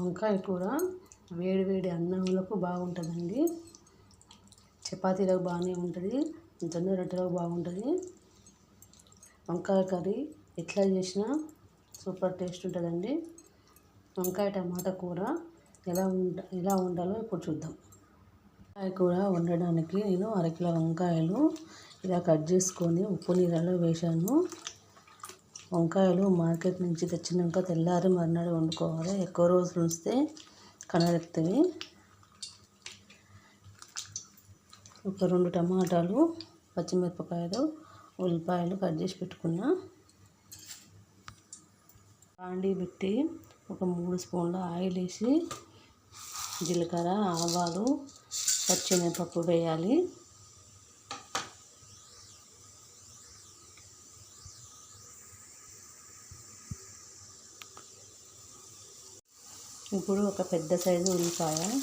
వంకాయ కూర వేడి వేడి అన్నంలకు బాగుంటుందండి. చపాతీలకు బాగానే ఉంటుంది. జొన్న రొట్టెలకు బాగుంటుంది. వంకాయ కర్రీ ఎట్లా చేసినా సూపర్ టేస్ట్ ఉంటుందండి. వంకాయ టమాటా కూర ఎలా ఉండ ఎలా వండాలో ఇప్పుడు చూద్దాం. వంకాయ కూర వండడానికి నేను అరకిలో వంకాయలు ఇలా కట్ చేసుకొని ఉప్పు నీళ్ళలో వేశాను. వంకాయలు మార్కెట్ నుంచి తెచ్చినాక తెల్లారి మర్నాడు వండుకోవాలి. ఎక్కువ రోజులు ఉంచితే కనరెక్తవి ఒక రెండు టమాటాలు పచ్చిమిరపకాయలు ఉల్లిపాయలు కట్ చేసి పెట్టుకున్నా. బాండీ పెట్టి ఒక మూడు స్పూన్ల ఆయిల్ వేసి జీలకర్ర ఆవాలు పచ్చిమిరపప్పు వేయాలి. ఇప్పుడు ఒక పెద్ద సైజు ఉల్లిపాయ.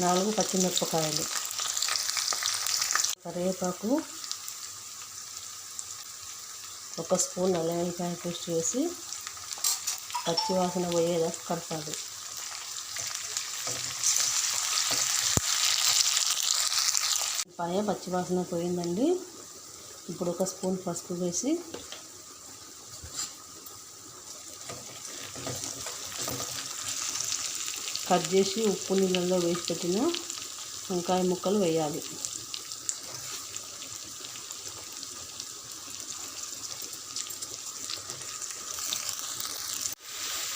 నాలుగు పచ్చిమిరపకాయలు. కరివేపాకు. ఒక స్పూన్ అల్లం పేస్ట్ వేసి పచ్చివాసన పోయేదాకా కలపాలి. ఉల్లిపాయ పచ్చివాసన పోయిందండి. ఇప్పుడు ఒక స్పూన్ పసుపు వేసి కట్ చేసి ఉప్పు నీళ్ళల్లో వేసి పెట్టిన వంకాయ ముక్కలు వేయాలి.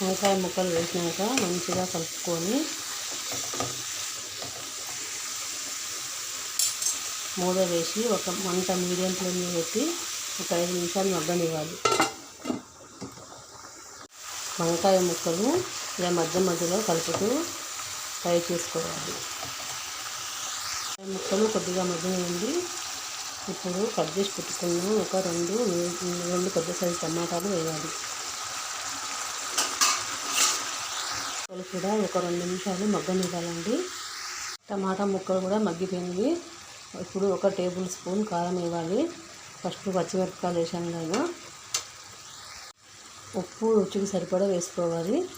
వంకాయ ముక్కలు వేసినాక మంచిగా కలుపుకొని మూత వేసి ఒక మంట మీడియం ఫ్లేమ్ పెట్టి ఒక ఐదు నిమిషాలు మగ్గనివ్వాలి. వంకాయ ముక్కలు ఇలా మధ్య మధ్యలో కలుపుతూ ఫ్రై చేసుకోవాలి. ముక్కలు కొద్దిగా మధ్యమైంది ఇప్పుడు కట్ చేసి పెట్టుకున్న ఒక రెండు రెండు పెద్ద సైజు టమాటాలు వేయాలి. ముక్కలు కూడా ఒక రెండు నిమిషాలు మగ్గనివ్వాలండి. టమాటా ముక్కలు కూడా మగ్గిపోయినవి. ఇప్పుడు ఒక టేబుల్ స్పూన్ కారం వేయాలి. ఫస్ట్ పచ్చిమిరపకాయలు వేసాను నేను. ఉప్పు రుచికి సరిపడా వేసుకోవాలి.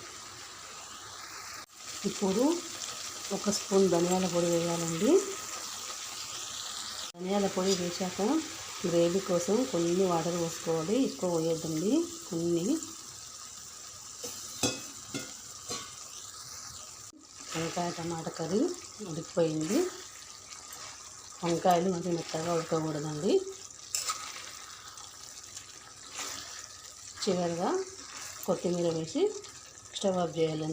ఇప్పుడు ఒక స్పూన్ ధనియాల పొడి వేయాలండి. ధనియాల పొడి వేసాక గ్రేవీ కోసం కొన్ని వాటర్ పోసుకోవాలి. ఎక్కువ పోయొద్దండి. కొన్ని వంకాయ టమాటా కర్రీ ఉడికిపోయింది. వంకాయలు మంచి మెత్తగా ఉడకకూడదండి. చివరిగా కొత్తిమీర వేసి స్టవ్ ఆఫ్ చేయాలి